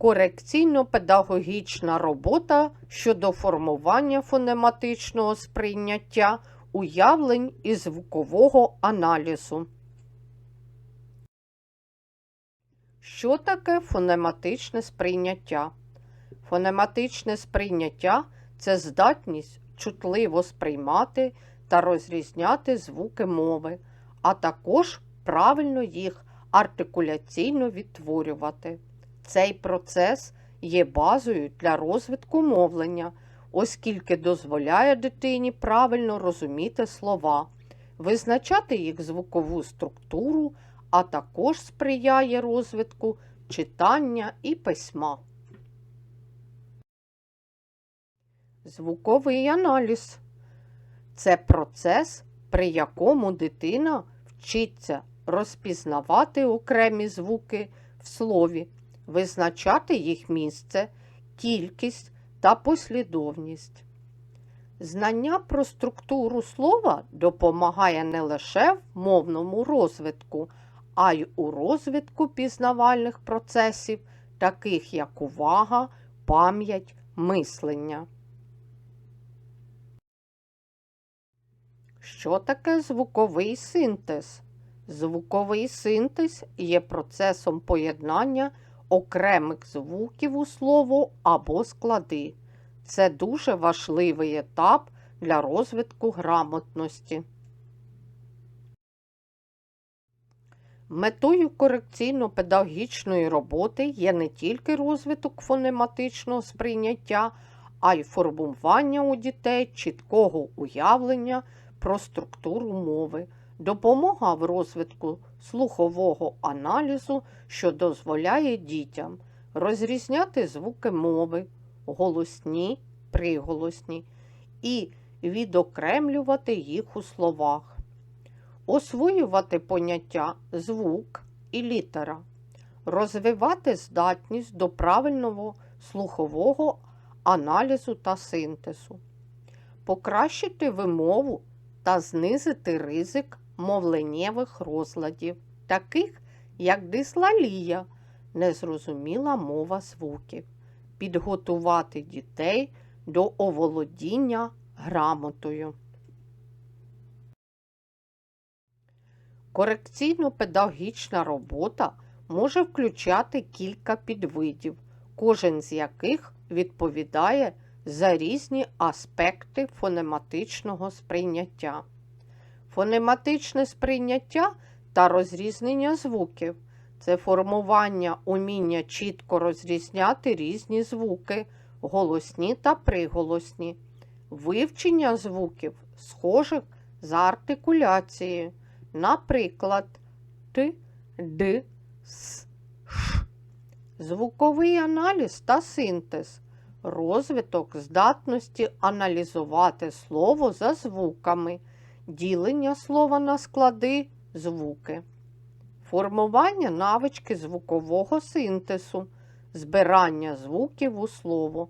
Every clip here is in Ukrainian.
корекційно-педагогічна робота щодо формування фонематичного сприйняття уявлень і звукового аналізу. Що таке фонематичне сприйняття? Фонематичне сприйняття це здатність чутливо сприймати та розрізняти звуки мови, а також правильно їх артикуляційно відтворювати. Цей процес є базою для розвитку мовлення, оскільки дозволяє дитині правильно розуміти слова, визначати їх звукову структуру, а також сприяє розвитку читання і письма. Звуковий аналіз це процес, при якому дитина вчиться розпізнавати окремі звуки в слові, визначати їх місце, кількість та послідовність. Знання про структуру слова допомагає не лише в мовному розвитку, а й у розвитку пізнавальних процесів, таких як увага, пам'ять, мислення. Що таке звуковий синтез? Звуковий синтез є процесом поєднання окремих звуків у слово або склади. Це дуже важливий етап для розвитку грамотності. Метою корекційно-педагогічної роботи є не тільки розвиток фонематичного сприйняття, а й формування у дітей чіткого уявлення про структуру мови, допомога в розвитку слухового аналізу, що дозволяє дітям розрізняти звуки мови, голосні, приголосні і відокремлювати їх у словах, освоювати поняття звук і літера, розвивати здатність до правильного слухового аналізу та синтезу, покращити вимову та знизити ризик мовленнєвих розладів, таких як дислалія, незрозуміла мова звуків, підготувати дітей до оволодіння грамотою. Корекційно-педагогічна робота може включати кілька підвидів, кожен з яких відповідає за різні аспекти фонематичного сприйняття. Фонематичне сприйняття та розрізнення звуків. Це формування уміння чітко розрізняти різні звуки, голосні та приголосні, вивчення звуків, схожих за артикуляцією, наприклад, Т, Д, С, Ш. Звуковий аналіз та синтез. Розвиток здатності аналізувати слово за звуками, ділення слова на склади звуки, формування навички звукового синтезу, збирання звуків у слово,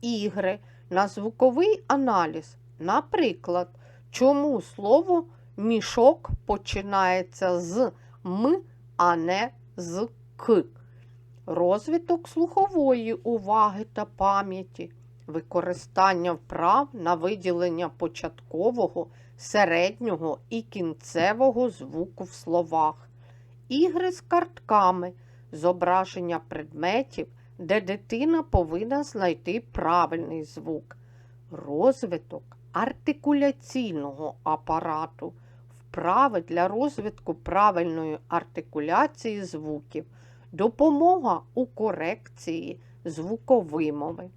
ігри на звуковий аналіз. Наприклад, чому слово мішок починається з М, а не з К розвиток слухової уваги та пам'яті, використання вправ на виділення початкового, середнього і кінцевого звуку в словах, ігри з картками, зображення предметів, де дитина повинна знайти правильний звук, розвиток артикуляційного апарату, вправи для розвитку правильної артикуляції звуків. Допомога у корекції звуковимови,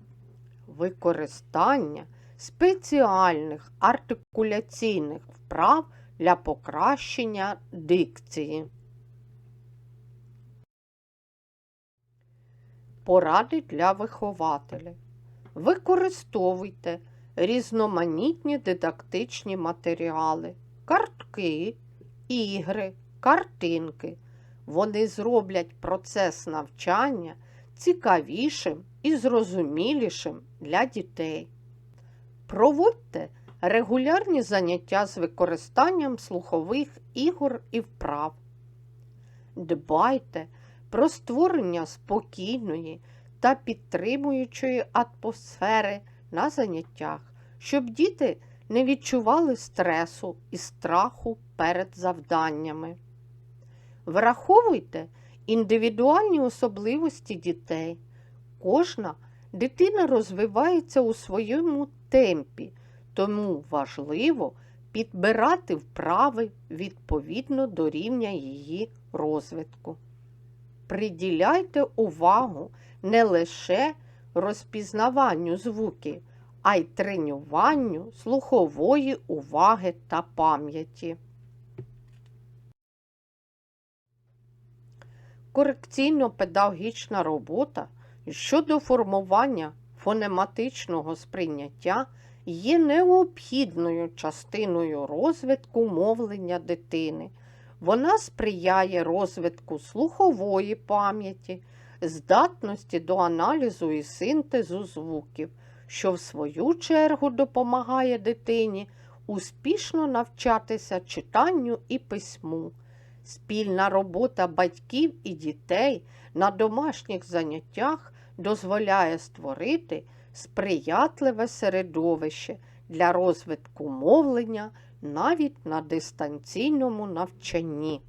використання спеціальних артикуляційних вправ для покращення дикції. Поради для вихователів. Використовуйте різноманітні дидактичні матеріали, картки, ігри, картинки вони зроблять процес навчання цікавішим і зрозумілішим для дітей. Проводьте регулярні заняття з використанням слухових ігор і вправ. Дбайте про створення спокійної та підтримуючої атмосфери на заняттях, щоб діти не відчували стресу і страху перед завданнями. Враховуйте індивідуальні особливості дітей. Кожна дитина розвивається у своєму темпі, тому важливо підбирати вправи відповідно до рівня її розвитку. Приділяйте увагу не лише розпізнаванню звуків, а й тренуванню слухової уваги та пам'яті. Корекційно-педагогічна робота щодо формування фонематичного сприйняття є необхідною частиною розвитку мовлення дитини. Вона сприяє розвитку слухової пам'яті, здатності до аналізу і синтезу звуків, що в свою чергу допомагає дитині успішно навчатися читанню і письму. Спільна робота батьків і дітей на домашніх заняттях дозволяє створити сприятливе середовище для розвитку мовлення навіть на дистанційному навчанні.